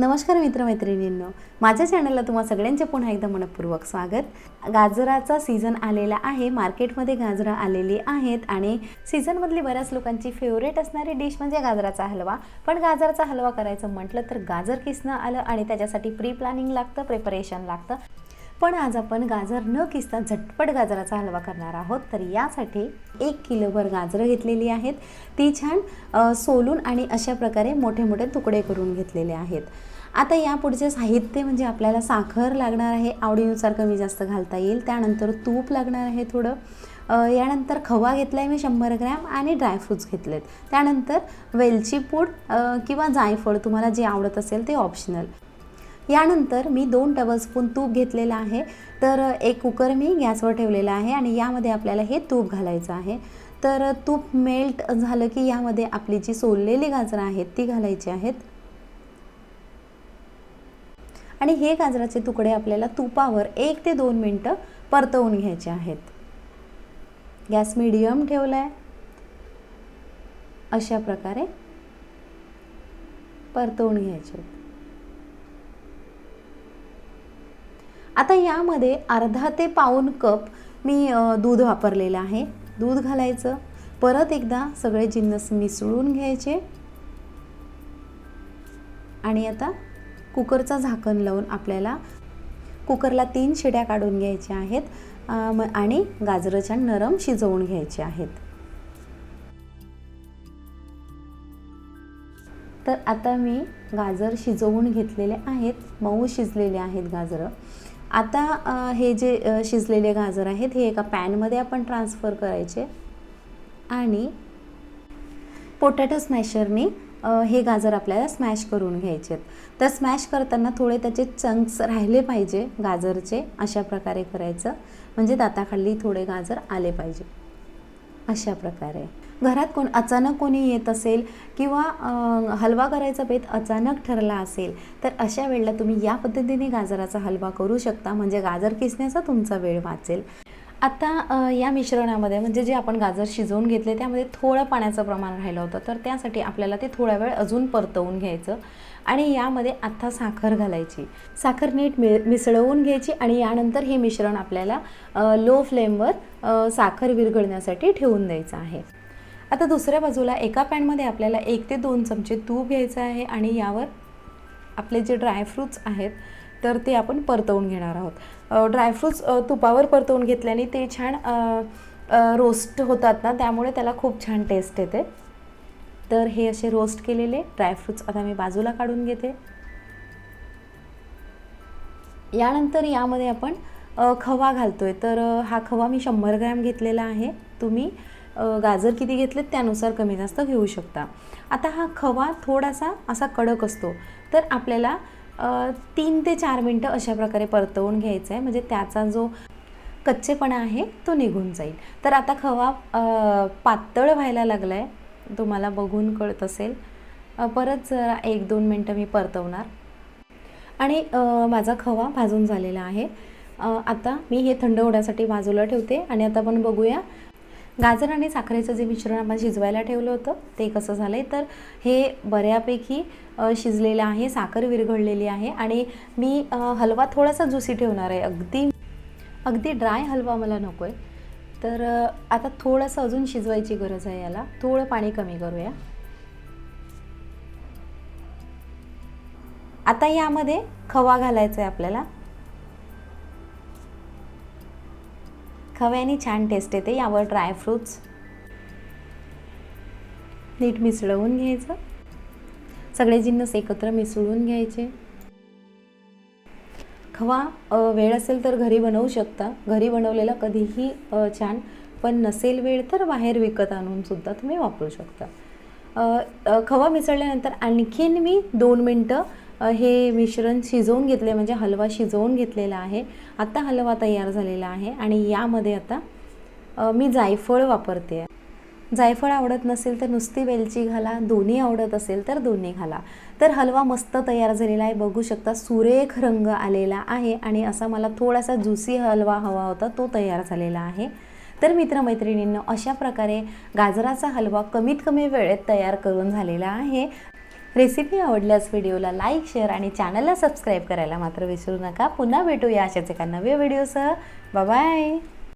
नमस्कार मित्रमैत्रिणींनो. माझ्या चॅनलला तुम्हा सगळ्यांचे पुन्हा एकदा मनपूर्वक स्वागत. गाजराचा सीझन आलेला आहे. मार्केटमध्ये गाजरं आलेली आहेत आणि सीझनमधली बऱ्याच लोकांची फेवरेट असणारी डिश म्हणजे गाजराचा हलवा. पण गाजराचा हलवा करायचं म्हटलं तर गाजर किसणं आलं आणि त्याच्यासाठी प्री प्लॅनिंग लागतं प्रिपरेशन लागतं. पण आज आपण गाजर न किसता झटपट गाजराचा हलवा करणार आहोत. तर यासाठी एक किलोभर गाजरं घेतलेली आहेत. ती छान सोलून आणि अशा प्रकारे मोठे मोठे तुकडे करून घेतलेले आहेत. आता या पुढचे साहित्य म्हणजे आपल्याला साखर लागणार आहे आवडीनुसार कमी जास्त घालता येईल. त्यानंतर तूप लागणार आहे थोडं. यानंतर खवा घेतला आहे मी शंभर ग्रॅम आणि ड्रायफ्रूट्स घेतलेत. त्यानंतर वेलची पूड किंवा जायफळ तुम्हाला जे आवडत असेल ते ऑप्शनल. यानंतर मी दोन टेबलस्पून तूप घेतलेलं आहे. तर एक कुकर मी गॅसवर ठेवलेला आहे आणि यामध्ये आपल्याला हे तूप घालायचं आहे. तर तूप मेल्ट झालं की यामध्ये आपली जी सोललेली गाजरं आहेत ती घालायची आहेत. आणि हे गाजराचे तुकडे आपल्याला तुपावर एक ते दोन मिनटं परतवून घ्यायचे आहेत. गॅस मिडियम ठेवला आहे अशा प्रकारे परतवून घ्यायचे आहेत. आता यामध्ये अर्धा ते पाऊण कप मी दूध वापरलेलं आहे. दूध घालायचं. परत एकदा सगळे जिन्नस मिसळून घ्यायचे. आणि आता कुकरचा झाकण लावून आपल्याला कुकरला तीन शिड्या काढून घ्यायच्या आहेत म- आणि गाजरं छान नरम शिजवून घ्यायचे आहेत. तर आता मी गाजर शिजवून घेतलेले आहेत. मऊ शिजलेले आहेत गाजरं. आता हे जे शिजलेले गाजर आहेत हे एका पॅनमध्ये आपण ट्रान्सफर करायचे. आणि पोटॅटो स्मॅशरनी हे गाजर आपल्याला स्मॅश करून घ्यायचे आहेत. तर स्मॅश करताना थोडे त्याचे चंक्स राहिले पाहिजे गाजरचे अशा प्रकारे करायचं. म्हणजे दाताखाली थोडे गाजर आले पाहिजे. अशा प्रकारे. घरात कोण अचानक कोणी येत असेल किंवा हलवा करायचा बेत अचानक ठरला असेल तर अशा वेळेला तुम्ही या पद्धतीने गाजराचा हलवा करू शकता. म्हणजे गाजर किसण्याचा तुमचा वेळ वाचेल. आता या मिश्रणामध्ये म्हणजे जे आपण गाजर शिजवून घेतले त्यामध्ये थोडं पाण्याचं प्रमाण राहिलं होतं. तर त्यासाठी आपल्याला ते थोडा वेळ अजून परतवून घ्यायचं आणि यामध्ये आत्ता साखर घालायची. साखर नीट मि मिसळवून घ्यायची आणि यानंतर हे मिश्रण आपल्याला लो फ्लेमवर साखर विरघळण्यासाठी ठेवून द्यायचं आहे. आता दुसऱ्या बाजूला एका पॅनमध्ये आपल्याला एक ते दोन चमचे तूप घ्यायचं आहे आणि यावर आपले जे ड्रायफ्रूट्स आहेत तर ते आपण परतवून घेणार आहोत. ड्रायफ्रूट्स तुपावर परतवून घेतल्याने ते छान रोस्ट होतात ना त्यामुळे त्याला खूप छान टेस्ट येते. तर हे असे रोस्ट केलेले ड्रायफ्रूट्स आता मी बाजूला काढून घेते. यानंतर यामध्ये आपण खवा खवा घालतोय. तर हा खवा मी शंभर ग्रॅम घेतलेला आहे. तुम्ही गाजर किती घेतलेत त्यानुसार कमी जास्त घेऊ शकता. आता हा खवा थोडासा असा कडक असतो. तर आपल्याला तीन ते चार मिनटं अशा प्रकारे परतवून घ्यायचं आहे म्हणजे त्याचा जो कच्चेपणा आहे तो निघून जाईल. तर आता खवा पातळ व्हायला लागला आहे तुम्हाला बघून कळत असेल. परत जरा एक दोन मिनटं मी परतवणार. आणि माझा खवा भाजून झालेला आहे. आता मी हे थंड होण्यासाठी बाजूला ठेवते. आणि आता आपण बघूया गाजर आणि साखरेचं जे मिश्रण आपण शिजवायला ठेवलं होतं ते कसं झालं आहे तर हे बऱ्यापैकी शिजलेलं आहे साखर विरघळलेली आहे आणि मी हलवा थोडासा जुसी ठेवणार आहे. अगदी अगदी ड्राय हलवा मला नको आहे तर आता थोडंसं अजून शिजवायची गरज आहे याला. थोडं पाणी कमी करूया. आता यामध्ये खवा घालायचा आहे आपल्याला. खव्याने छान टेस्ट येते. यावर ड्रायफ्रूट्स नीट मिसळवून घ्यायचं. सगळे जिन्नस एकत्र मिसळून घ्यायचे. खवा. वेळ असेल तर घरी बनवू शकता. घरी बनवलेला कधीही छान. पण नसेल वेळ तर बाहेर विकत आणून सुद्धा तुम्ही वापरू शकता. खवा मिसळल्यानंतर आणखीन मी दोन मिनटं हे मिश्रण शिजवून घेतले म्हणजे हलवा शिजवून घेतलेला आहे. आता हलवा तयार झालेला आहे आणि यामध्ये आता मी जायफळ वापरते. जायफळ आवडत नसेल तर नुसती वेलची घाला दोन्ही आवडत असेल तर दोन्ही घाला. तर हलवा मस्त तयार झालेला आहे बघू शकता सुरेख रंग आलेला आहे आणि असा मला थोडासा ज्युसी हलवा हवा होता तो तयार झालेला आहे. तर मित्रमैत्रिणींनो अशा प्रकारे गाजराचा हलवा कमीत कमी वेळेत तयार करून झालेला आहे. रेसिपी आवडल्यास व्हिडिओला लाईक शेअर आणि चॅनलला सबस्क्राईब करायला मात्र विसरू नका. पुन्हा भेटूया अशाच एका नव्या व्हिडिओसह. बाय